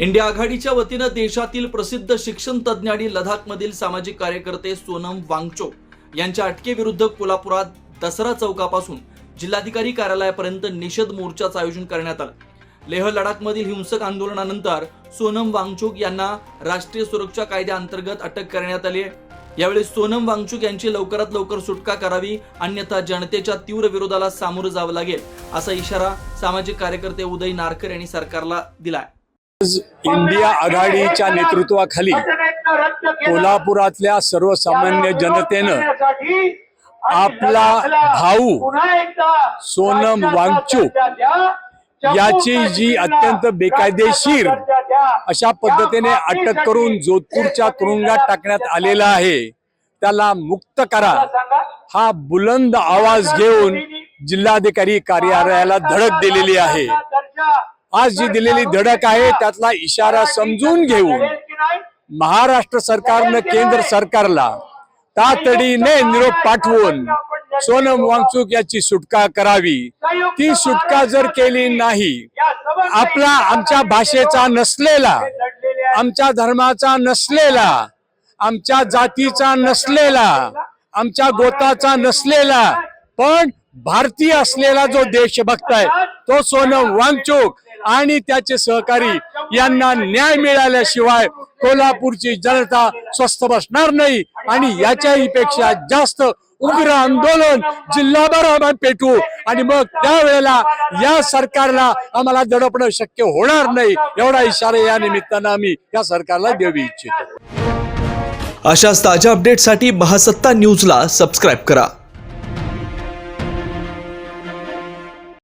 India आघाडीच्या वतीनं देशातील प्रसिद्ध शिक्षण तज्ज्ञ आणि लडाखमधील सामाजिक कार्यकर्ते सोनम वांगचो यांच्या अटकेविरुद्ध कोल्हापुरात दसरा चौकापासून जिल्हाधिकारी कार्यालयापर्यंत निषेध मोर्चाचं आयोजन करण्यात आलं. लेह लडाखमधील हिंसक आंदोलनानंतर सोनम वांगचुक यांना राष्ट्रीय सुरक्षा कायद्याअंतर्गत अटक करण्यात आली आहे. यावेळी सोनम वांगचुक यांची लवकरात लवकर सुटका करावी अन्यथा जनतेच्या तीव्र विरोधाला सामोरं जावं लागेल असा इशारा सामाजिक कार्यकर्ते उदय नारकर यांनी सरकारला दिलाय. आज इंडिया आघाडीच्या नेतृत्वाखाली कोल्हापुरातल्या सर्वसामान्य जनतेनं आपला भाऊ सोनम वांगचू याची जी अत्यंत बेकायदेशीर अशा पद्धतीने अटक करून जोधपूरच्या तुरुंगात टाकण्यात आलेला आहे त्याला मुक्त करा. हा बुलंद आवाज घेऊन जिल्हाधिकारी कार्यालयाला धडक दिलेली आहे. आज जी दिलेली धडक आहे त्यातला इशारा समजून घेऊन महाराष्ट्र सरकारनं केंद्र सरकारला तातडीने निरोप पाठवून सोनम वांगचूक याची सुटका करावी. ती सुटका जर केली नाही आपला आमच्या भाषेचा नसलेला आमच्या धर्माचा नसलेला आमच्या जातीचा नसलेला आमच्या गोताचा नसलेला पण भारतीय असलेला जो देशभक्त आहे तो सोनम वांगचूक आणि त्याचे सहकारी यांना न्याय मिळाल्याशिवाय कोल्हापूरची जनता स्वस्थ बसणार नाही आणि याच्याही पेक्षा जास्त उग्र आंदोलन जिल्हाभर आम्ही पेटू. आणि मग त्यावेळेला या सरकारला आम्हाला दडपणं शक्य होणार नाही एवढा इशारा या निमित्तानं आम्ही या सरकारला देऊ इच्छितो. अशाच ताज्या अपडेटसाठी महासत्ता न्यूजला सबस्क्राईब करा.